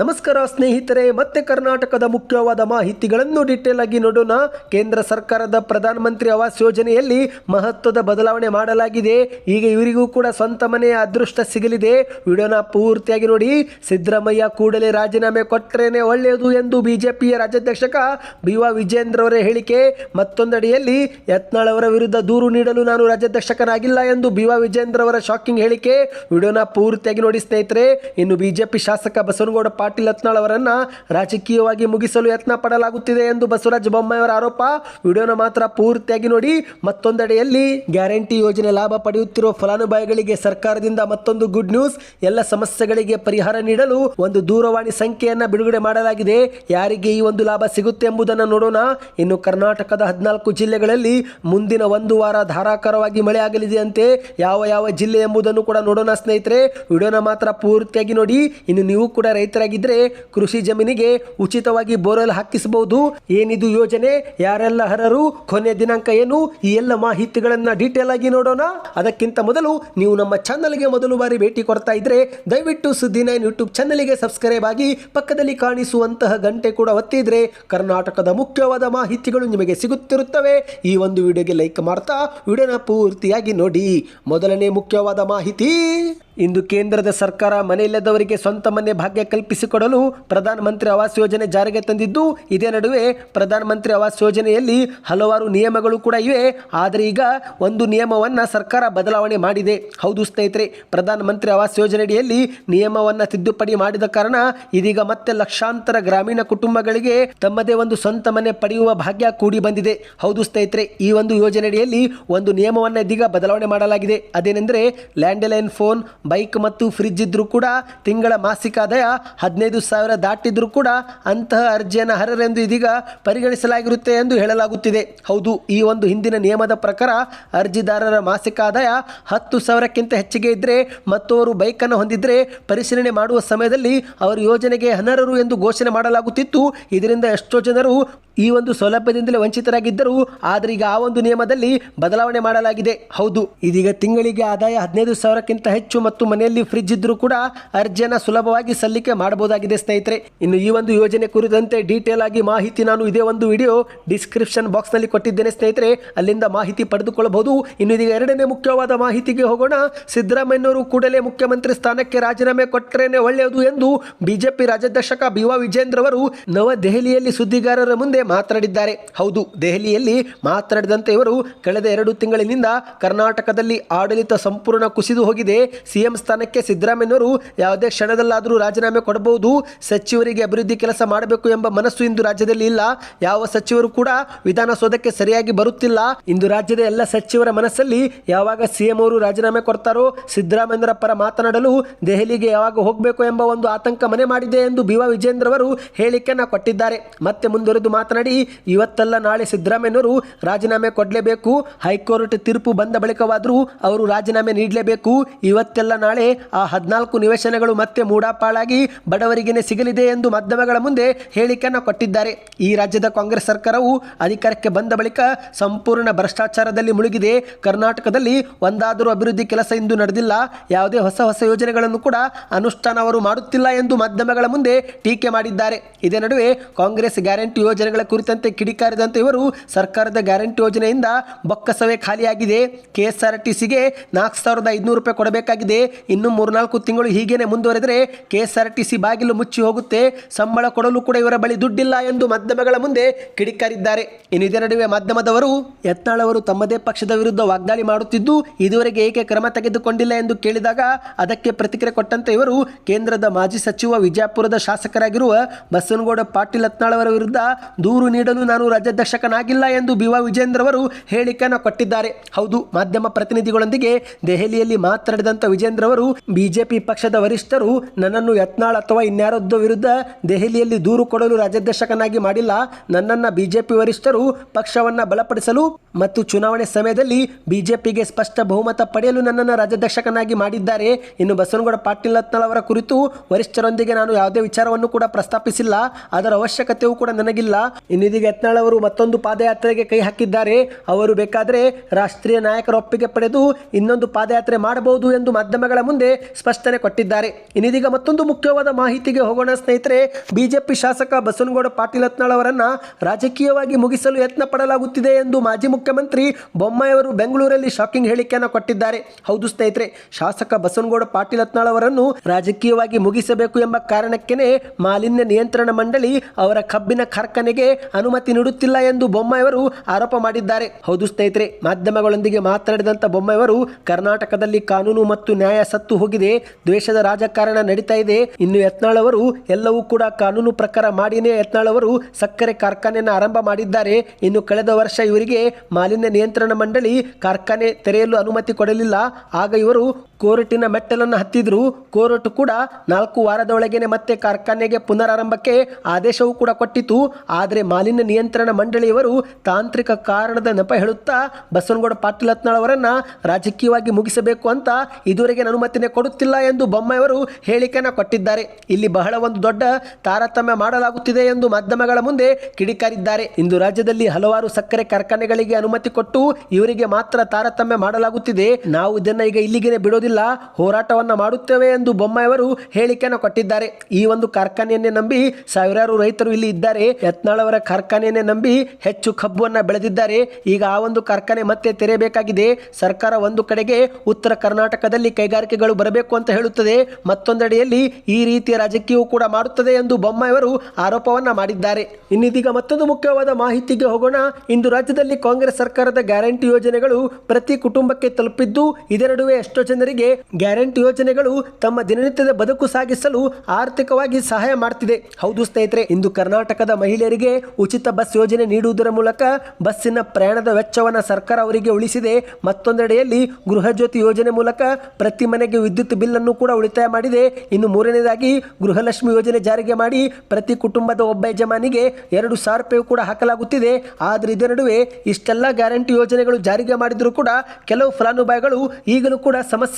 ನಮಸ್ಕಾರ ಸ್ನೇಹಿತರೆ, ಮತ್ತೆ ಕರ್ನಾಟಕದ ಮುಖ್ಯವಾದ ಮಾಹಿತಿಗಳನ್ನು ಡಿಟೇಲ್ ಆಗಿ ನೋಡೋಣ. ಕೇಂದ್ರ ಸರ್ಕಾರದ ಪ್ರಧಾನಮಂತ್ರಿ ಆವಾಸ್ ಯೋಜನೆಯಲ್ಲಿ ಮಹತ್ವದ ಬದಲಾವಣೆ ಮಾಡಲಾಗಿದೆ. ಈಗ ಇವರಿಗೂ ಕೂಡ ಸ್ವಂತ ಮನೆಯ ಅದೃಷ್ಟ ಸಿಗಲಿದೆ. ವಿಡಿಯೋನ ಪೂರ್ತಿಯಾಗಿ ನೋಡಿ. ಸಿದ್ದರಾಮಯ್ಯ ಕೂಡಲೇ ರಾಜೀನಾಮೆ ಕೊಟ್ಟರೇನೆ ಒಳ್ಳೆಯದು ಎಂದು ಬಿಜೆಪಿಯ ರಾಜ್ಯಾಧ್ಯಕ್ಷಕ ಬಿ ವಾ ವಿಜೇಂದ್ರ ಹೇಳಿಕೆ. ಮತ್ತೊಂದಡಿಯಲ್ಲಿ ಯತ್ನಾಳ್ ಅವರ ವಿರುದ್ಧ ದೂರು ನೀಡಲು ನಾನು ರಾಜ್ಯಾಧ್ಯಕ್ಷಕನಾಗಿಲ್ಲ ಎಂದು ಬಿ ವಾ ವಿಜೇಂದ್ರ ಅವರ ಶಾಕಿಂಗ್ ಹೇಳಿಕೆ. ವಿಡಿಯೋನ ಪೂರ್ತಿಯಾಗಿ ನೋಡಿ ಸ್ನೇಹಿತರೆ. ಇನ್ನು ಬಿಜೆಪಿ ಶಾಸಕ ಬಸವನಗೌಡ ಪಾಟೀಲ್ ಯತ್ನಾಳ್ ಅವರನ್ನ ರಾಜಕೀಯವಾಗಿ ಮುಗಿಸಲು ಯತ್ನ ಪಡಲಾಗುತ್ತಿದೆ ಎಂದು ಬಸವರಾಜ ಬೊಮ್ಮಾಯಿ ಅವರ ಆರೋಪ. ವಿಡಿಯೋನ ಮಾತ್ರ ಪೂರ್ತಿಯಾಗಿ ನೋಡಿ, ಮತ್ತೊಂದೆಡೆಯಲ್ಲಿ ಗ್ಯಾರಂಟಿ ಯೋಜನೆ ಲಾಭ ಪಡೆಯುತ್ತಿರುವ ಫಲಾನುಭವಿಗಳಿಗೆ ಸರ್ಕಾರದಿಂದ ಮತ್ತೊಂದು ಗುಡ್ ನ್ಯೂಸ್. ಎಲ್ಲ ಸಮಸ್ಯೆಗಳಿಗೆ ಪರಿಹಾರ ನೀಡಲು ಒಂದು ದೂರವಾಣಿ ಸಂಖ್ಯೆಯನ್ನ ಬಿಡುಗಡೆ ಮಾಡಲಾಗಿದೆ. ಯಾರಿಗೆ ಈ ಒಂದು ಲಾಭ ಸಿಗುತ್ತೆ ಎಂಬುದನ್ನು ನೋಡೋಣ. ಇನ್ನು ಕರ್ನಾಟಕದ ಹದಿನಾಲ್ಕು ಜಿಲ್ಲೆಗಳಲ್ಲಿ ಮುಂದಿನ ಒಂದು ವಾರ ಧಾರಾಕಾರವಾಗಿ ಮಳೆ ಆಗಲಿದೆಯಂತೆ ಯಾವ ಯಾವ ಜಿಲ್ಲೆ ಎಂಬುದನ್ನು ಕೂಡ ನೋಡೋಣ ಸ್ನೇಹಿತರೆ. ವಿಡಿಯೋನ ಮಾತ್ರ ಪೂರ್ತಿಯಾಗಿ ನೋಡಿ. ಇನ್ನು ನೀವು ಕೂಡ ರೈತರಾಗಿದ್ದರೆ ಕೃಷಿ ಜಮೀನಿಗೆ ಉಚಿತವಾಗಿ ಬೋರ್ವೆಲ್ ಹಾಕಿಸಬಹುದು. ಏನಿದು ಯೋಜನೆ? ಯಾರೆಲ್ಲ ಅರ್ಹರು? ಕೊನೆ ದಿನಾಂಕ ಏನು? ಈ ಎಲ್ಲ ಮಾಹಿತಿಗಳನ್ನ ಡೀಟೇಲ್ ಆಗಿ ನೋಡೋಣ. ಅದಕ್ಕಿಂತ ಮೊದಲು ನೀವು ನಮ್ಮ ಚಾನಲ್ಗೆ ಮೊದಲು ಬಾರಿ ಭೇಟಿ ಕೊಡ್ತಾ ಇದ್ರೆ ದಯವಿಟ್ಟು ಸುದ್ದಿ ನೈನ್ ಯೂಟ್ಯೂಬ್ ಚಾನಲ್ಗೆ ಸಬ್ಸ್ಕ್ರೈಬ್ ಆಗಿ ಪಕ್ಕದಲ್ಲಿ ಕಾಣಿಸುವಂತಹ ಗಂಟೆ ಕೂಡ ಒತ್ತಿದ್ರೆ ಕರ್ನಾಟಕದ ಮುಖ್ಯವಾದ ಮಾಹಿತಿಗಳು ನಿಮಗೆ ಸಿಗುತ್ತಿರುತ್ತವೆ. ಈ ಒಂದು ವಿಡಿಯೋಗೆ ಲೈಕ್ ಮಾಡ್ತಾ, ವಿಡಿಯೋನ ಪೂರ್ತಿಯಾಗಿ ನೋಡಿ. ಮೊದಲನೇ ಮುಖ್ಯವಾದ ಮಾಹಿತಿ. ಇಂದು ಕೇಂದ್ರದ ಸರ್ಕಾರ ಮನೆಯಿಲ್ಲದವರಿಗೆ ಸ್ವಂತ ಮನೆ ಭಾಗ್ಯ ಕಲ್ಪಿಸಿಕೊಡಲು ಪ್ರಧಾನಮಂತ್ರಿ ಆವಾಸ್ ಯೋಜನೆ ಜಾರಿಗೆ ತಂದಿದ್ದು, ಇದೇ ನಡುವೆ ಪ್ರಧಾನಮಂತ್ರಿ ಆವಾಸ್ ಯೋಜನೆಯಲ್ಲಿ ಹಲವಾರು ನಿಯಮಗಳು ಕೂಡ ಇವೆ. ಆದರೆ ಈಗ ಒಂದು ನಿಯಮವನ್ನು ಸರ್ಕಾರ ಬದಲಾವಣೆ ಮಾಡಿದೆ. ಹೌದು ಸ್ನೇಹಿತರೆ, ಪ್ರಧಾನಮಂತ್ರಿ ಆವಾಸ್ ಯೋಜನೆಯಡಿಯಲ್ಲಿ ನಿಯಮವನ್ನು ತಿದ್ದುಪಡಿ ಮಾಡಿದ ಕಾರಣ ಇದೀಗ ಮತ್ತೆ ಲಕ್ಷಾಂತರ ಗ್ರಾಮೀಣ ಕುಟುಂಬಗಳಿಗೆ ತಮ್ಮದೇ ಒಂದು ಸ್ವಂತ ಮನೆ ಪಡೆಯುವ ಭಾಗ್ಯ ಕೂಡಿ ಬಂದಿದೆ. ಹೌದು ಸ್ನೇಹಿತರೆ, ಈ ಒಂದು ಯೋಜನೆಯಡಿಯಲ್ಲಿ ಒಂದು ನಿಯಮವನ್ನು ಇದೀಗ ಬದಲಾವಣೆ ಮಾಡಲಾಗಿದೆ. ಅದೇನೆಂದರೆ, ಲ್ಯಾಂಡ್ಲೈನ್ ಫೋನ್ ಬೈಕ್ ಮತ್ತು ಫ್ರಿಜ್ ಇದ್ದರೂ ಕೂಡ ತಿಂಗಳ ಮಾಸಿಕ ಆದಾಯ ಹದಿನೈದು ಸಾವಿರ ದಾಟಿದ್ರೂ ಕೂಡ ಅಂತಹ ಅರ್ಜಿಯನ್ನು ಅರ್ಹರೆಂದು ಇದೀಗ ಪರಿಗಣಿಸಲಾಗಿರುತ್ತೆ ಎಂದು ಹೇಳಲಾಗುತ್ತಿದೆ. ಹೌದು, ಈ ಒಂದು ಹಿಂದಿನ ನಿಯಮದ ಪ್ರಕಾರ ಅರ್ಜಿದಾರರ ಮಾಸಿಕ ಆದಾಯ ಹತ್ತು ಸಾವಿರಕ್ಕಿಂತ ಹೆಚ್ಚಿಗೆ ಇದ್ದರೆ ಮತ್ತು ಅವರು ಬೈಕನ್ನು ಹೊಂದಿದ್ದರೆ ಪರಿಶೀಲನೆ ಮಾಡುವ ಸಮಯದಲ್ಲಿ ಅವರು ಯೋಜನೆಗೆ ಅನರ್ಹರು ಎಂದು ಘೋಷಣೆ ಮಾಡಲಾಗುತ್ತಿತ್ತು. ಇದರಿಂದ ಎಷ್ಟೋ ಜನರು ಈ ಒಂದು ಸೌಲಭ್ಯದಿಂದಲೇ ವಂಚಿತರಾಗಿದ್ದರು. ಆದರೆ ಈಗ ಆ ಒಂದು ನಿಯಮದಲ್ಲಿ ಬದಲಾವಣೆ ಮಾಡಲಾಗಿದೆ. ಹೌದು, ಇದೀಗ ತಿಂಗಳಿಗೆ ಆದಾಯ ಹದಿನೈದು ಸಾವಿರಕ್ಕಿಂತ ಹೆಚ್ಚು ಮತ್ತು ಮನೆಯಲ್ಲಿ ಫ್ರಿಜ್ ಇದ್ರೂ ಕೂಡ ಅರ್ಜಿಯನ್ನು ಸುಲಭವಾಗಿ ಸಲ್ಲಿಕೆ ಮಾಡಬಹುದಾಗಿದೆ ಸ್ನೇಹಿತರೆ. ಇನ್ನು ಈ ಒಂದು ಯೋಜನೆ ಕುರಿತಂತೆ ಡೀಟೇಲ್ ಆಗಿ ಮಾಹಿತಿ ನಾನು ಇದೇ ಒಂದು ವಿಡಿಯೋ ಡಿಸ್ಕ್ರಿಪ್ಷನ್ ಬಾಕ್ಸ್ನಲ್ಲಿ ಕೊಟ್ಟಿದ್ದೇನೆ ಸ್ನೇಹಿತರೆ. ಅಲ್ಲಿಂದ ಮಾಹಿತಿ ಪಡೆದುಕೊಳ್ಳಬಹುದು. ಇನ್ನು ಇದೀಗ ಎರಡನೇ ಮುಖ್ಯವಾದ ಮಾಹಿತಿಗೆ ಹೋಗೋಣ. ಸಿದ್ದರಾಮಯ್ಯನವರು ಕೂಡಲೇ ಮುಖ್ಯಮಂತ್ರಿ ಸ್ಥಾನಕ್ಕೆ ರಾಜೀನಾಮೆ ಕೊಟ್ಟರೇನೆ ಒಳ್ಳೆಯದು ಎಂದು ಬಿಜೆಪಿ ರಾಜ್ಯಾಧ್ಯಕ್ಷಕ ಬಿವ ವಿಜೇಂದ್ರ ಅವರು ನವದೆಹಲಿಯಲ್ಲಿ ಸುದ್ದಿಗಾರರ ಮುಂದೆ ಮಾತನಾಡಿದ್ದಾರೆ. ಹೌದು, ದೆಹಲಿಯಲ್ಲಿ ಮಾತನಾಡಿದಂತೆ ಇವರು, ಕಳೆದ ಎರಡು ತಿಂಗಳಿನಿಂದ ಕರ್ನಾಟಕದಲ್ಲಿ ಆಡಳಿತ ಸಂಪೂರ್ಣ ಕುಸಿದು ಹೋಗಿದೆ. ಸಿಎಂ ಸ್ಥಾನಕ್ಕೆ ಸಿದ್ದರಾಮಯ್ಯವರು ಯಾವುದೇ ಕ್ಷಣದಲ್ಲಾದರೂ ರಾಜೀನಾಮೆ ಕೊಡಬಹುದು. ಸಚಿವರಿಗೆ ಅಭಿವೃದ್ಧಿ ಕೆಲಸ ಮಾಡಬೇಕು ಎಂಬ ಮನಸ್ಸು ಇಂದು ರಾಜ್ಯದಲ್ಲಿ ಇಲ್ಲ. ಯಾವ ಸಚಿವರು ಕೂಡ ವಿಧಾನಸೌಧಕ್ಕೆ ಸರಿಯಾಗಿ ಬರುತ್ತಿಲ್ಲ. ಇಂದು ರಾಜ್ಯದ ಎಲ್ಲ ಸಚಿವರ ಮನಸ್ಸಲ್ಲಿ ಯಾವಾಗ ಸಿಎಂ ಅವರು ರಾಜೀನಾಮೆ ಕೊಡ್ತಾರೋ ಸಿದ್ದರಾಮಯ್ಯರ ಪರ ಮಾತನಾಡಲು ದೆಹಲಿಗೆ ಯಾವಾಗ ಹೋಗಬೇಕು ಎಂಬ ಒಂದು ಆತಂಕ ಮನೆ ಮಾಡಿದೆ ಎಂದು ಬಿ ವಾ ವಿಜೇಂದ್ರ ಅವರು ಹೇಳಿಕೆಯನ್ನು ಕೊಟ್ಟಿದ್ದಾರೆ. ಮತ್ತೆ ಮುಂದುವರೆದು ಮಾತನಾಡಿ, ಇವತ್ತಲ್ಲ ನಾಳೆ ಸಿದ್ದರಾಮಯ್ಯವರು ರಾಜೀನಾಮೆ ಕೊಡಲೇಬೇಕು. ಹೈಕೋರ್ಟ್ ತೀರ್ಪು ಬಂದ ಬಳಿಕವಾದರೂ ಅವರು ರಾಜೀನಾಮೆ ನೀಡಲೇಬೇಕು. ಇವತ್ತೆಲ್ಲ ನಾಳೆ ಆ ಹದಿನಾಲ್ಕು ನಿವೇಶನಗಳು ಮತ್ತೆ ಮೂಡಾಪಾಳಾಗಿ ಬಡವರಿಗೇನೆ ಸಿಗಲಿದೆ ಎಂದು ಮಾಧ್ಯಮಗಳ ಮುಂದೆ ಹೇಳಿಕೆಯನ್ನು ಕೊಟ್ಟಿದ್ದಾರೆ. ಈ ರಾಜ್ಯದ ಕಾಂಗ್ರೆಸ್ ಸರ್ಕಾರವು ಅಧಿಕಾರಕ್ಕೆ ಬಂದ ಬಳಿಕ ಸಂಪೂರ್ಣ ಭ್ರಷ್ಟಾಚಾರದಲ್ಲಿ ಮುಳುಗಿದೆ. ಕರ್ನಾಟಕದಲ್ಲಿ ಒಂದಾದರೂ ಅಭಿವೃದ್ಧಿ ಕೆಲಸ ಇಂದು ನಡೆದಿಲ್ಲ. ಯಾವುದೇ ಹೊಸ ಹೊಸ ಯೋಜನೆಗಳನ್ನು ಕೂಡ ಅನುಷ್ಠಾನ ಅವರು ಮಾಡುತ್ತಿಲ್ಲ ಎಂದು ಮಾಧ್ಯಮಗಳ ಮುಂದೆ ಟೀಕೆ ಮಾಡಿದ್ದಾರೆ. ಇದೇ ನಡುವೆ ಕಾಂಗ್ರೆಸ್ ಗ್ಯಾರಂಟಿ ಯೋಜನೆಗಳ ಕುರಿತಂತೆ ಕಿಡಿಕಾರಿದಂತೆ ಇವರು ಸರ್ಕಾರದ ಗ್ಯಾರಂಟಿ ಯೋಜನೆಯಿಂದ ಬೊಕ್ಕಸವೇ ಖಾಲಿಯಾಗಿದೆ. ಕೆಎಸ್ಆರ್ಟಿಸಿಗೆ ನಾಲ್ಕು ಸಾವಿರದ ಐದುನೂರು ರೂಪಾಯಿ ಕೊಡಬೇಕಾಗಿದೆ. ಇನ್ನು ಮೂರ್ನಾಲ್ಕು ತಿಂಗಳು ಹೀಗೇನೆ ಮುಂದುವರೆದರೆ ಕೆಎಸ್ಆರ್ಟಿಸಿ ಬಾಗಿಲು ಮುಚ್ಚಿ ಹೋಗುತ್ತೆ. ಸಂಬಳ ಕೊಡಲು ಕೂಡ ಇವರ ಬಳಿ ದುಡ್ಡಿಲ್ಲ ಎಂದು ಮಾಧ್ಯಮಗಳ ಮುಂದೆ ಕಿಡಿಕಾರಿದ್ದಾರೆ. ಇನ್ನು ಇದೇ ನಡುವೆ ಮಾಧ್ಯಮದವರು ಯತ್ನಾಳ್ ಅವರು ತಮ್ಮದೇ ಪಕ್ಷದ ವಿರುದ್ಧ ವಾಗ್ದಾಳಿ ಮಾಡುತ್ತಿದ್ದು, ಇದುವರೆಗೆ ಏಕೆ ಕ್ರಮ ತೆಗೆದುಕೊಂಡಿಲ್ಲ ಎಂದು ಕೇಳಿದಾಗ ಅದಕ್ಕೆ ಪ್ರತಿಕ್ರಿಯೆ ಕೊಟ್ಟಂತೆ ಇವರು ಕೇಂದ್ರದ ಮಾಜಿ ಸಚಿವ ವಿಜಯಪುರದ ಶಾಸಕರಾಗಿರುವ ಬಸವನಗೌಡ ಪಾಟೀಲ್ ಯತ್ನಾಳ್ ಅವರ ವಿರುದ್ಧ ದೂರು ನೀಡಲು ನಾನು ರಾಜ್ಯಾಧ್ಯಕ್ಷಕನಾಗಿಲ್ಲ ಎಂದು ಬಿವಾ ವಿಜೇಂದ್ರ ಅವರು ಹೇಳಿಕೆಯನ್ನು ಕೊಟ್ಟಿದ್ದಾರೆ. ಹೌದು, ಮಾಧ್ಯಮ ಪ್ರತಿನಿಧಿಗಳೊಂದಿಗೆ ದೆಹಲಿಯಲ್ಲಿ ಮಾತನಾಡಿದಂಥ ವಿಜೇಂದ್ರ ಅವರು ಬಿಜೆಪಿ ಪಕ್ಷದ ವರಿಷ್ಠರು ನನ್ನನ್ನು ಯತ್ನಾಳ್ ಅಥವಾ ಇನ್ಯಾರೊದ್ದ ವಿರುದ್ಧ ದೆಹಲಿಯಲ್ಲಿ ದೂರು ಕೊಡಲು ರಾಜ್ಯಾಧ್ಯಕ್ಷಕನಾಗಿ ಮಾಡಿಲ್ಲ. ನನ್ನನ್ನು ಬಿಜೆಪಿ ವರಿಷ್ಠರು ಪಕ್ಷವನ್ನು ಬಲಪಡಿಸಲು ಮತ್ತು ಚುನಾವಣೆ ಸಮಯದಲ್ಲಿ ಬಿಜೆಪಿಗೆ ಸ್ಪಷ್ಟ ಬಹುಮತ ಪಡೆಯಲು ನನ್ನನ್ನು ರಾಜ್ಯಾಧ್ಯಕ್ಷಕನಾಗಿ ಮಾಡಿದ್ದಾರೆ. ಇನ್ನು ಬಸವನಗೌಡ ಪಾಟೀಲ್ ಅವರ ಕುರಿತು ವರಿಷ್ಠರೊಂದಿಗೆ ನಾನು ಯಾವುದೇ ವಿಚಾರವನ್ನು ಕೂಡ ಪ್ರಸ್ತಾಪಿಸಿಲ್ಲ. ಅದರ ಅವಶ್ಯಕತೆಯೂ ಕೂಡ ನನಗಿಲ್ಲ. ಇನ್ನಿದೀಗ ಯತ್ನಾಳ್ ಅವರು ಮತ್ತೊಂದು ಪಾದಯಾತ್ರೆಗೆ ಕೈ ಹಾಕಿದ್ದಾರೆ. ಅವರು ಬೇಕಾದರೆ ರಾಷ್ಟ್ರೀಯ ನಾಯಕರ ಒಪ್ಪಿಗೆ ಪಡೆದು ಇನ್ನೊಂದು ಪಾದಯಾತ್ರೆ ಮಾಡಬಹುದು ಎಂದು ಮಾಧ್ಯಮಗಳ ಮುಂದೆ ಸ್ಪಷ್ಟನೆ ಕೊಟ್ಟಿದ್ದಾರೆ. ಇನ್ನಿದೀಗ ಮತ್ತೊಂದು ಮುಖ್ಯವಾದ ಮಾಹಿತಿಗೆ ಹೋಗೋಣ ಸ್ನೇಹಿತರೆ, ಬಿಜೆಪಿ ಶಾಸಕ ಬಸವನಗೌಡ ಪಾಟೀಲ್ ಅವರನ್ನು ರಾಜಕೀಯವಾಗಿ ಮುಗಿಸಲು ಯತ್ನ ಪಡಲಾಗುತ್ತಿದೆ ಎಂದು ಮಾಜಿ ಮುಖ್ಯಮಂತ್ರಿ ಬೊಮ್ಮಾಯಿಯವರು ಬೆಂಗಳೂರಲ್ಲಿ ಶಾಕಿಂಗ್ ಹೇಳಿಕೆಯನ್ನು ಕೊಟ್ಟಿದ್ದಾರೆ. ಹೌದು ಸ್ನೇಹಿತರೆ, ಶಾಸಕ ಬಸವನಗೌಡ ಪಾಟೀಲ್ ಅತ್ನಾಳ್ ಅವರನ್ನು ರಾಜಕೀಯವಾಗಿ ಮುಗಿಸಬೇಕು ಎಂಬ ಕಾರಣಕ್ಕೇನೆ ಮಾಲಿನ್ಯ ನಿಯಂತ್ರಣ ಮಂಡಳಿ ಅವರ ಕಬ್ಬಿನ ಕಾರ್ಖಾನೆಗೆ ಅನುಮತಿ ನೀಡುತ್ತಿಲ್ಲ ಎಂದು ಬೊಮ್ಮಾಯಿಯವರು ಆರೋಪ ಮಾಡಿದ್ದಾರೆ. ಹೌದು ಸ್ನೇಹಿತರೆ, ಮಾಧ್ಯಮಗಳೊಂದಿಗೆ ಮಾತನಾಡಿದಂಥ ಬೊಮ್ಮಾಯಿಯವರು ಕರ್ನಾಟಕದಲ್ಲಿ ಕಾನೂನು ಮತ್ತು ನ್ಯಾಯ ಸತ್ತು ಹೋಗಿದೆ, ದ್ವೇಷದ ರಾಜಕಾರಣ ನಡೀತಾ ಇದೆ, ಇನ್ನು ಯತ್ನಾಳ್ ಅವರು ಎಲ್ಲವೂ ಕೂಡ ಕಾನೂನು ಪ್ರಕಾರ ಮಾಡಿನೇ ಯತ್ನಾಳ್ ಅವರು ಸಕ್ಕರೆ ಕಾರ್ಖಾನೆಯನ್ನು ಆರಂಭ ಮಾಡಿದ್ದಾರೆ. ಇನ್ನು ಕಳೆದ ವರ್ಷ ಇವರಿಗೆ ಮಾಲಿನ್ಯ ನಿಯಂತ್ರಣ ಮಂಡಳಿ ಕಾರ್ಖಾನೆ ತೆರೆಯಲು ಅನುಮತಿ ಕೊಡಲಿಲ್ಲ. ಆಗ ಇವರು ಕೋರ್ಟಿನ ಮೆಟ್ಟಲನ್ನು ಹತ್ತಿದ್ರು. ಕೋರ್ಟ್ ಕೂಡ ನಾಲ್ಕು ವಾರದೊಳಗೇನೆ ಮತ್ತೆ ಕಾರ್ಖಾನೆಗೆ ಪುನರಾರಂಭಕ್ಕೆ ಆದೇಶವೂ ಕೂಡ ಕೊಟ್ಟಿತು. ಆದರೆ ಮಾಲಿನ್ಯ ನಿಯಂತ್ರಣ ಮಂಡಳಿಯವರು ತಾಂತ್ರಿಕ ಕಾರಣದ ನೆಪ ಹೇಳುತ್ತಾ ಬಸವನಗೌಡ ಪಾಟೀಲ್ ಅವರನ್ನ ರಾಜಕೀಯವಾಗಿ ಮುಗಿಸಬೇಕು ಅಂತ ಇದುವರೆಗೆ ಅನುಮತಿನೇ ಕೊಡುತ್ತಿಲ್ಲ ಎಂದು ಬೊಮ್ಮೆಯವರು ಹೇಳಿಕೆಯನ್ನು ಕೊಟ್ಟಿದ್ದಾರೆ. ಇಲ್ಲಿ ಬಹಳ ಒಂದು ದೊಡ್ಡ ತಾರತಮ್ಯ ಮಾಡಲಾಗುತ್ತಿದೆ ಎಂದು ಮಾಧ್ಯಮಗಳ ಮುಂದೆ ಕಿಡಿಕಾರಿದ್ದಾರೆ. ಇಂದು ರಾಜ್ಯದಲ್ಲಿ ಹಲವಾರು ಸಕ್ಕರೆ ಕಾರ್ಖಾನೆಗಳಿಗೆ ಅನುಮತಿ ಕೊಟ್ಟು ಇವರಿಗೆ ಮಾತ್ರ ತಾರತಮ್ಯ ಮಾಡಲಾಗುತ್ತಿದೆ. ನಾವು ಇದನ್ನ ಈಗ ಇಲ್ಲಿಗೆ ಬಿಡೋದಿಲ್ಲ ಹೋರಾಟವನ್ನು ಮಾಡುತ್ತೇವೆ ಎಂದು ಬೊಮ್ಮಾಯಿಯವರು ಹೇಳಿಕೆಯನ್ನು ಕೊಟ್ಟಿದ್ದಾರೆ. ಈ ಒಂದು ಕಾರ್ಖಾನೆಯನ್ನೇ ನಂಬಿ ಸಾವಿರಾರು ರೈತರು ಇಲ್ಲಿ ಇದ್ದಾರೆ. ಯತ್ನಾಳವರ ಕಾರ್ಖಾನೆಯನ್ನೇ ನಂಬಿ ಹೆಚ್ಚು ಕಬ್ಬನ್ನು ಬೆಳೆದಿದ್ದಾರೆ. ಈಗ ಆ ಒಂದು ಕಾರ್ಖಾನೆ ಮತ್ತೆ ತೆರೆಯಬೇಕಾಗಿದೆ. ಸರ್ಕಾರ ಒಂದು ಕಡೆಗೆ ಉತ್ತರ ಕರ್ನಾಟಕದಲ್ಲಿ ಕೈಗಾರಿಕೆಗಳು ಬರಬೇಕು ಅಂತ ಹೇಳುತ್ತದೆ. ಮತ್ತೊಂದೆಡೆಯಲ್ಲಿ ಈ ರೀತಿಯ ರಾಜಕೀಯವು ಕೂಡ ಮಾಡುತ್ತದೆ ಎಂದು ಬೊಮ್ಮಾಯಿಯವರು ಆರೋಪವನ್ನ ಮಾಡಿದ್ದಾರೆ. ಇನ್ನಿದೀಗ ಮತ್ತೊಂದು ಮುಖ್ಯವಾದ ಮಾಹಿತಿಗೆ ಹೋಗೋಣ. ಇಂದು ರಾಜ್ಯದಲ್ಲಿ ಕಾಂಗ್ರೆಸ್ ಸರ್ಕಾರದ ಗ್ಯಾರಂಟಿ ಯೋಜನೆಗಳು ಪ್ರತಿ ಕುಟುಂಬಕ್ಕೆ ತಲುಪಿದ್ದು, ಇದರ ನಡುವೆ ಎಷ್ಟೋ ಜನರಿಗೆ ಗ್ಯಾರಂಟಿ ಯೋಜನೆಗಳು ತಮ್ಮ ದಿನನಿತ್ಯದ ಬದುಕು ಸಾಗಿಸಲು ಆರ್ಥಿಕವಾಗಿ ಸಹಾಯ ಮಾಡ್ತಿದೆ. ಹೌದು ಸ್ನೇಹಿತರೆ, ಇಂದು ಕರ್ನಾಟಕದ ಮಹಿಳೆಯರಿಗೆ ಉಚಿತ ಬಸ್ ಯೋಜನೆ ನೀಡುವುದರ ಮೂಲಕ ಬಸ್ಸಿನ ಪ್ರಯಾಣದ ವೆಚ್ಚವನ್ನು ಸರ್ಕಾರ ಅವರಿಗೆ ಉಳಿಸಿದೆ. ಮತ್ತೊಂದೆಡೆಯಲ್ಲಿ ಗೃಹ ಜ್ಯೋತಿ ಯೋಜನೆ ಮೂಲಕ ಪ್ರತಿ ಮನೆಗೆ ವಿದ್ಯುತ್ ಬಿಲ್ ಅನ್ನು ಕೂಡ ಉಳಿತಾಯ ಮಾಡಿದೆ. ಇನ್ನು ಮೂರನೇದಾಗಿ ಗೃಹಲಕ್ಷ್ಮಿ ಯೋಜನೆ ಜಾರಿಗೆ ಮಾಡಿ ಪ್ರತಿ ಕುಟುಂಬದ ಒಬ್ಬ ಯಜಮಾನಿಗೆ ಎರಡು ಸಾವಿರ ರೂಪಾಯಿ ಕೂಡ ಹಾಕಲಾಗುತ್ತಿದೆ. ಆದರೆ ಇದರ ನಡುವೆ ಇಷ್ಟೆಲ್ಲ ಗ್ಯಾರಂಟಿ ಯೋಜನೆಗಳು ಜಾರಿಗೆ ಮಾಡಿದರೂ ಕೂಡ ಕೆಲವು ಫಲಾನುಭವಿಗಳು ಈಗಲೂ ಕೂಡ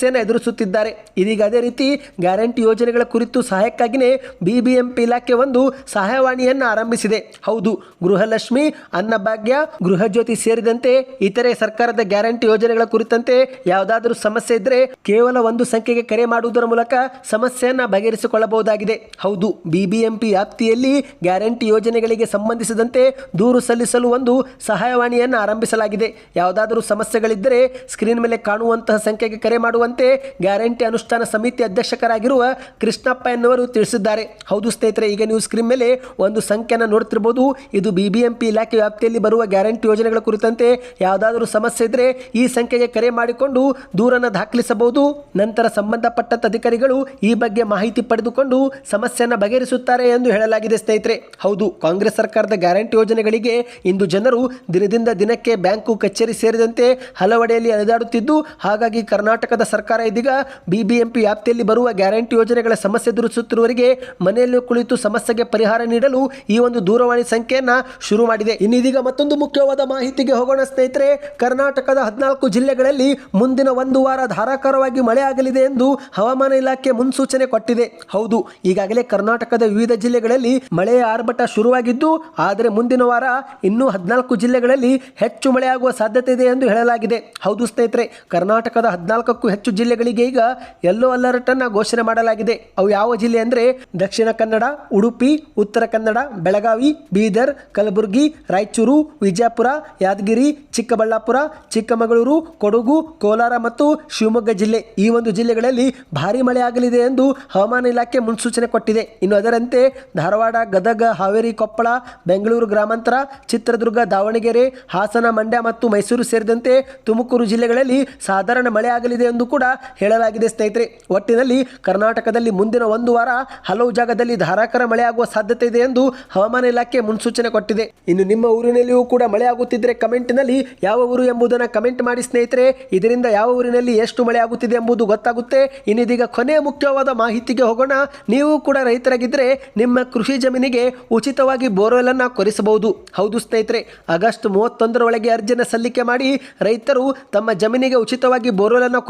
ಸಮಸ್ಯೆಯನ್ನು ಎದುರಿಸುತ್ತಿದ್ದಾರೆ. ಇದೀಗ ಅದೇ ರೀತಿ ಗ್ಯಾರಂಟಿ ಯೋಜನೆಗಳ ಕುರಿತು ಸಹಾಯಕ್ಕಾಗಿಯೇ ಬಿಬಿಎಂಪಿ ಇಲಾಖೆ ಒಂದು ಸಹಾಯವಾಣಿಯನ್ನು ಆರಂಭಿಸಿದೆ. ಹೌದು, ಗೃಹಲಕ್ಷ್ಮಿ, ಅನ್ನಭಾಗ್ಯ ಗೃಹ ಜ್ಯೋತಿ ಸೇರಿದಂತೆ ಇತರೆ ಸರ್ಕಾರದ ಗ್ಯಾರಂಟಿ ಯೋಜನೆಗಳ ಕುರಿತಂತೆ ಯಾವುದಾದರೂ ಸಮಸ್ಯೆ ಇದ್ದರೆ ಕೇವಲ ಒಂದು ಸಂಖ್ಯೆಗೆ ಕರೆ ಮಾಡುವುದರ ಮೂಲಕ ಸಮಸ್ಯೆಯನ್ನು ಬಗೆಹರಿಸಿಕೊಳ್ಳಬಹುದಾಗಿದೆ. ಹೌದು ಬಿಬಿಎಂಪಿ ವ್ಯಾಪ್ತಿಯಲ್ಲಿ ಗ್ಯಾರಂಟಿ ಯೋಜನೆಗಳಿಗೆ ಸಂಬಂಧಿಸಿದಂತೆ ದೂರು ಸಲ್ಲಿಸಲು ಒಂದು ಸಹಾಯವಾಣಿಯನ್ನು ಆರಂಭಿಸಲಾಗಿದೆ. ಯಾವುದಾದರೂ ಸಮಸ್ಯೆಗಳಿದ್ದರೆ ಸ್ಕ್ರೀನ್ ಮೇಲೆ ಕಾಣುವಂತಹ ಸಂಖ್ಯೆಗೆ ಕರೆ ಮಾಡುವಂತೆ ಗ್ಯಾರಂಟಿ ಅನುಷ್ಠಾನ ಸಮಿತಿ ಅಧ್ಯಕ್ಷಕರಾಗಿರುವ ಕೃಷ್ಣಪ್ಪ ಎನ್ನುವರು ತಿಳಿಸಿದ್ದಾರೆ. ಹೌದು ಸ್ನೇಹಿತರೆ, ಈಗ ನೀವು ಸ್ಕ್ರೀನ್ ಮೇಲೆ ಒಂದು ಸಂಖ್ಯೆಯನ್ನು ನೋಡ್ತಿರ್ಬೋದು. ಇದು ಬಿಬಿಎಂಪಿ ಇಲಾಖೆ ವ್ಯಾಪ್ತಿಯಲ್ಲಿ ಬರುವ ಗ್ಯಾರಂಟಿ ಯೋಜನೆಗಳ ಕುರಿತಂತೆ ಯಾವುದಾದರೂ ಸಮಸ್ಯೆ ಇದ್ದರೆ ಈ ಸಂಖ್ಯೆಗೆ ಕರೆ ಮಾಡಿಕೊಂಡು ದೂರನ್ನು ದಾಖಲಿಸಬಹುದು. ನಂತರ ಸಂಬಂಧಪಟ್ಟ ಅಧಿಕಾರಿಗಳು ಈ ಬಗ್ಗೆ ಮಾಹಿತಿ ಪಡೆದುಕೊಂಡು ಸಮಸ್ಯೆಯನ್ನು ಬಗೆಹರಿಸುತ್ತಾರೆ ಎಂದು ಹೇಳಲಾಗಿದೆ ಸ್ನೇಹಿತರೆ. ಹೌದು, ಕಾಂಗ್ರೆಸ್ ಸರ್ಕಾರದ ಗ್ಯಾರಂಟಿ ಯೋಜನೆಗಳಿಗೆ ಇಂದು ಜನರು ದಿನದಿಂದ ದಿನಕ್ಕೆ ಬ್ಯಾಂಕು, ಕಚೇರಿ ಸೇರಿದಂತೆ ಹಲವೆಡೆಯಲ್ಲಿ ಅಲೆದಾಡುತ್ತಿದ್ದು, ಹಾಗಾಗಿ ಕರ್ನಾಟಕದ ಸರ್ಕಾರ ಇದೀಗ ಬಿಬಿಎಂಪಿ ವ್ಯಾಪ್ತಿಯಲ್ಲಿ ಬರುವ ಗ್ಯಾರಂಟಿ ಯೋಜನೆಗಳ ಸಮಸ್ಯೆ ಎದುರಿಸುತ್ತಿರುವವರಿಗೆ ಮನೆಯಲ್ಲೂ ಕುಳಿತು ಸಮಸ್ಯೆಗೆ ಪರಿಹಾರ ನೀಡಲು ಈ ಒಂದು ದೂರವಾಣಿ ಸಂಖ್ಯೆಯನ್ನು ಶುರು ಮಾಡಿದೆ. ಇನ್ನಿದೀಗ ಮತ್ತೊಂದು ಮುಖ್ಯವಾದ ಮಾಹಿತಿಗೆ ಹೋಗೋಣ ಸ್ನೇಹಿತರೆ, ಕರ್ನಾಟಕದ ಹದಿನಾಲ್ಕು ಜಿಲ್ಲೆಗಳಲ್ಲಿ ಮುಂದಿನ ಒಂದು ವಾರ ಧಾರಾಕಾರವಾಗಿ ಮಳೆ ಆಗಲಿದೆ ಎಂದು ಹವಾಮಾನ ಇಲಾಖೆ ಮುನ್ಸೂಚನೆ ಕೊಟ್ಟಿದೆ. ಹೌದು, ಈಗಾಗಲೇ ಕರ್ನಾಟಕದ ವಿವಿಧ ಜಿಲ್ಲೆಗಳಲ್ಲಿ ಮಳೆಯ ಆರ್ಭಟ ಶುರುವಾಗಿದ್ದು, ಆದರೆ ಮುಂದಿನ ವಾರ ಇನ್ನೂ ಹದಿನಾಲ್ಕು ಜಿಲ್ಲೆಗಳಲ್ಲಿ ಹೆಚ್ಚು ಮಳೆಯಾಗುವ ಸಾಧ್ಯತೆ ಇದೆ ಎಂದು ಹೇಳಲಾಗಿದೆ. ಹೌದು ಸ್ನೇಹಿತರೆ, ಕರ್ನಾಟಕದ ಹದಿನಾಲ್ಕಕ್ಕೂ ಹೆಚ್ಚು ಜಿಲ್ಲೆಗಳಿಗೆ ಈಗ ಯೆಲ್ಲೋ ಅಲರ್ಟ್ ಅನ್ನ ಘೋಷಣೆ ಮಾಡಲಾಗಿದೆ. ಅವು ಯಾವ ಜಿಲ್ಲೆ ಅಂದ್ರೆ ದಕ್ಷಿಣ ಕನ್ನಡ, ಉಡುಪಿ, ಉತ್ತರ ಕನ್ನಡ, ಬೆಳಗಾವಿ, ಬೀದರ್, ಕಲಬುರಗಿ, ರಾಯಚೂರು, ವಿಜಯಪುರ, ಯಾದಗಿರಿ, ಚಿಕ್ಕಬಳ್ಳಾಪುರ, ಚಿಕ್ಕಮಗಳೂರು, ಕೊಡಗು, ಕೋಲಾರ ಮತ್ತು ಶಿವಮೊಗ್ಗ ಜಿಲ್ಲೆ. ಈ ಒಂದು ಜಿಲ್ಲೆಗಳಲ್ಲಿ ಭಾರಿ ಮಳೆ ಆಗಲಿದೆ ಎಂದು ಹವಾಮಾನ ಇಲಾಖೆ ಮುನ್ಸೂಚನೆ ಕೊಟ್ಟಿದೆ. ಇನ್ನು ಅದರಂತೆ ಧಾರವಾಡ, ಗದಗ, ಹಾವೇರಿ, ಕೊಪ್ಪಳ, ಬೆಂಗಳೂರು ಗ್ರಾಮಾಂತರ, ಚಿತ್ರದುರ್ಗ, ದಾವಣಗೆರೆ, ಹಾಸನ, ಮಂಡ್ಯ ಮತ್ತು ಮೈಸೂರು ಸೇರಿದಂತೆ ತುಮಕೂರು ಜಿಲ್ಲೆಗಳಲ್ಲಿ ಸಾಧಾರಣ ಮಳೆ ಆಗಲಿದೆ ಎಂದು ಕೂಡ ಹೇಳಲಾಗಿದೆ ಸ್ನೇಹಿತರೆ. ಒಟ್ಟಿನಲ್ಲಿ ಕರ್ನಾಟಕದಲ್ಲಿ ಮುಂದಿನ ಒಂದು ವಾರ ಹಲವು ಜಾಗದಲ್ಲಿ ಧಾರಾಕಾರ ಮಳೆಯಾಗುವ ಸಾಧ್ಯತೆ ಇದೆ ಎಂದು ಹವಾಮಾನ ಇಲಾಖೆ ಮುನ್ಸೂಚನೆ ಕೊಟ್ಟಿದೆ. ಇನ್ನು ನಿಮ್ಮ ಊರಿನಲ್ಲಿಯೂ ಕೂಡ ಮಳೆ ಆಗುತ್ತಿದ್ದರೆ ಕಮೆಂಟ್ನಲ್ಲಿ ಯಾವ ಊರು ಎಂಬುದನ್ನು ಕಮೆಂಟ್ ಮಾಡಿ ಸ್ನೇಹಿತರೆ. ಇದರಿಂದ ಯಾವ ಊರಿನಲ್ಲಿ ಎಷ್ಟು ಮಳೆ ಆಗುತ್ತಿದೆ ಎಂಬುದು ಗೊತ್ತಾಗುತ್ತೆ. ಇನ್ನಿದೀಗ ಕೊನೆಯ ಮುಖ್ಯವಾದ ಮಾಹಿತಿಗೆ ಹೋಗೋಣ. ನೀವು ಕೂಡ ರೈತರಾಗಿದ್ದರೆ ನಿಮ್ಮ ಕೃಷಿ ಜಮೀನಿಗೆ ಉಚಿತವಾಗಿ ಬೋರ್ವೆಲ್ ಅನ್ನು ಕೊರೆಸಬಹುದು. ಹೌದು ಸ್ನೇಹಿತರೆ. ಆಗಸ್ಟ್ ಮೂವತ್ತೊಂದರ ಒಳಗೆ ಅರ್ಜಿಯನ್ನು ಸಲ್ಲಿಕೆ ಮಾಡಿ ರೈತರು ತಮ್ಮ ಜಮೀನಿಗೆ ಉಚಿತವಾಗಿ ಬೋರ್ವೆಲ್ ಅನ್ನು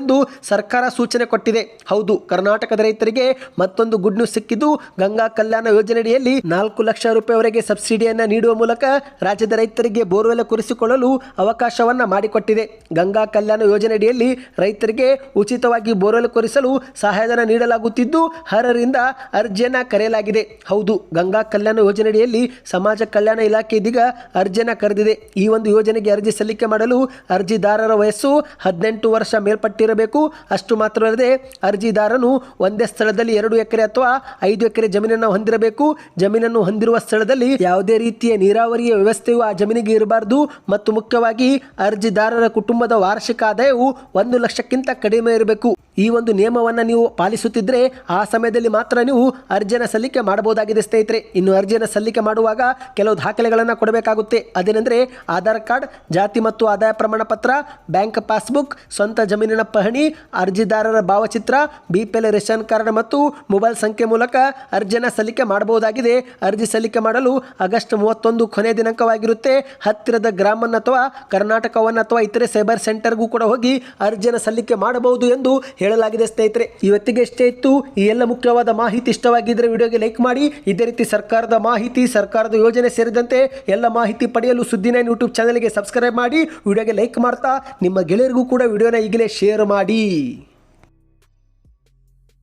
ಎಂದು ಸರ್ಕಾರ ಸೂಚನೆ ಕೊಟ್ಟಿದೆ. ಹೌದು, ಕರ್ನಾಟಕದ ರೈತರಿಗೆ ಮತ್ತೊಂದು ಗುಡ್ ನ್ಯೂಸ್ ಸಿಕ್ಕಿದ್ದು ಗಂಗಾ ಕಲ್ಯಾಣ ಯೋಜನೆಯಡಿಯಲ್ಲಿ ನಾಲ್ಕು ಲಕ್ಷ ರೂಪಾಯಿವರೆಗೆ ಸಬ್ಸಿಡಿಯನ್ನು ನೀಡುವ ಮೂಲಕ ರಾಜ್ಯದ ರೈತರಿಗೆ ಬೋರ್ವೆಲ್ ಕುರಿಸಿಕೊಳ್ಳಲು ಅವಕಾಶವನ್ನ ಮಾಡಿಕೊಟ್ಟಿದೆ. ಗಂಗಾ ಕಲ್ಯಾಣ ಯೋಜನೆಯಡಿಯಲ್ಲಿ ರೈತರಿಗೆ ಉಚಿತವಾಗಿ ಬೋರ್ವೆಲ್ ಕೊರಿಸಲು ಸಹಾಯಧನ ನೀಡಲಾಗುತ್ತಿದ್ದು, ಅರ್ಹರಿಂದ ಅರ್ಜಿಯನ್ನ ಕರೆಯಲಾಗಿದೆ. ಹೌದು, ಗಂಗಾ ಕಲ್ಯಾಣ ಯೋಜನೆಯಡಿಯಲ್ಲಿ ಸಮಾಜ ಕಲ್ಯಾಣ ಇಲಾಖೆ ಇದೀಗ ಅರ್ಜಿಯನ್ನ ಕರೆದಿದೆ. ಈ ಒಂದು ಯೋಜನೆಗೆ ಅರ್ಜಿ ಸಲ್ಲಿಕೆ ಮಾಡಲು ಅರ್ಜಿದಾರರ ವಯಸ್ಸು ಹದಿನೆಂಟು ವರ್ಷ ಮೇಲ್ಪಟ್ಟಿರಬೇಕು. ಅಷ್ಟು ಮಾತ್ರವಲ್ಲದೆ ಅರ್ಜಿದಾರನು ಒಂದೇ ಸ್ಥಳದಲ್ಲಿ ಎರಡು ಎಕರೆ ಅಥವಾ ಐದು ಎಕರೆ ಜಮೀನನ್ನು ಹೊಂದಿರಬೇಕು. ಜಮೀನನ್ನು ಹೊಂದಿರುವ ಸ್ಥಳದಲ್ಲಿ ಯಾವುದೇ ರೀತಿಯ ನೀರಾವರಿಯ ವ್ಯವಸ್ಥೆಯು ಆ ಜಮೀನಿಗೆ ಇರಬಾರದು. ಮತ್ತು ಮುಖ್ಯವಾಗಿ ಅರ್ಜಿದಾರರ ಕುಟುಂಬದ ವಾರ್ಷಿಕ ಆದಾಯವು ಒಂದು ಲಕ್ಷಕ್ಕಿಂತ ಕಡಿಮೆ ಇರಬೇಕು. ಈ ಒಂದು ನಿಯಮವನ್ನು ನೀವು ಪಾಲಿಸುತ್ತಿದ್ದರೆ ಆ ಸಮಯದಲ್ಲಿ ಮಾತ್ರ ನೀವು ಅರ್ಜಿಯನ್ನು ಸಲ್ಲಿಕೆ ಮಾಡಬಹುದಾಗಿದೆ, ಸ್ನೇಹಿತರೆ. ಇನ್ನು ಅರ್ಜಿಯನ್ನು ಸಲ್ಲಿಕೆ ಮಾಡುವಾಗ ಕೆಲವು ದಾಖಲೆಗಳನ್ನು ಕೊಡಬೇಕಾಗುತ್ತೆ. ಅದೇನೆಂದರೆ ಆಧಾರ್ ಕಾರ್ಡ್, ಜಾತಿ ಮತ್ತು ಆದಾಯ ಪ್ರಮಾಣ ಪತ್ರ, ಬ್ಯಾಂಕ್ ಪಾಸ್ಬುಕ್, ಸ್ವಂತ ಜಮೀನಿನ ಪಹಣಿ, ಅರ್ಜಿದಾರರ ಭಾವಚಿತ್ರ B P L ration card ಮತ್ತು ಮೊಬೈಲ್ ಸಂಖ್ಯೆ ಮೂಲಕ ಅರ್ಜಿಯನ್ನು ಸಲ್ಲಿಕೆ ಮಾಡಬಹುದಾಗಿದೆ. ಅರ್ಜಿ ಸಲ್ಲಿಕೆ ಮಾಡಲು ಆಗಸ್ಟ್ ಮೂವತ್ತೊಂದು ಕೊನೆಯ ದಿನಾಂಕವಾಗಿರುತ್ತೆ. ಹತ್ತಿರದ ಗ್ರಾಮವನ್ನು ಅಥವಾ ಕರ್ನಾಟಕವನ್ನು ಅಥವಾ ಇತರೆ ಸೈಬರ್ ಸೆಂಟರ್ಗೂ ಕೂಡ ಹೋಗಿ ಅರ್ಜಿಯನ್ನು ಸಲ್ಲಿಕೆ ಮಾಡಬಹುದು ಎಂದು ಹೇಳಲಾಗಿದೆ ಸ್ನೇಹಿತರೆ. ಇವತ್ತಿಗೆ ಎಷ್ಟೇ ಇತ್ತು, ಈ ಎಲ್ಲ ಮುಖ್ಯವಾದ ಮಾಹಿತಿ ಇಷ್ಟವಾಗಿದ್ದರೆ ವಿಡಿಯೋಗೆ ಲೈಕ್ ಮಾಡಿ. ಇದೇ ರೀತಿ ಸರ್ಕಾರದ ಮಾಹಿತಿ, ಸರ್ಕಾರದ ಯೋಜನೆ ಸೇರಿದಂತೆ ಎಲ್ಲ ಮಾಹಿತಿ ಪಡೆಯಲು ಸುದ್ದಿ ನೈನ್ ಯೂಟ್ಯೂಬ್ ಚಾನಲ್ಗೆ ಸಬ್ಸ್ಕ್ರೈಬ್ ಮಾಡಿ. ವಿಡಿಯೋಗೆ ಲೈಕ್ ಮಾಡ್ತಾ, ನಿಮ್ಮ ಗೆಳೆಯರಿಗೂ ಕೂಡ ವಿಡಿಯೋನ ಈಗಲೇ ಶೇರ್ ಮಾಡಿ.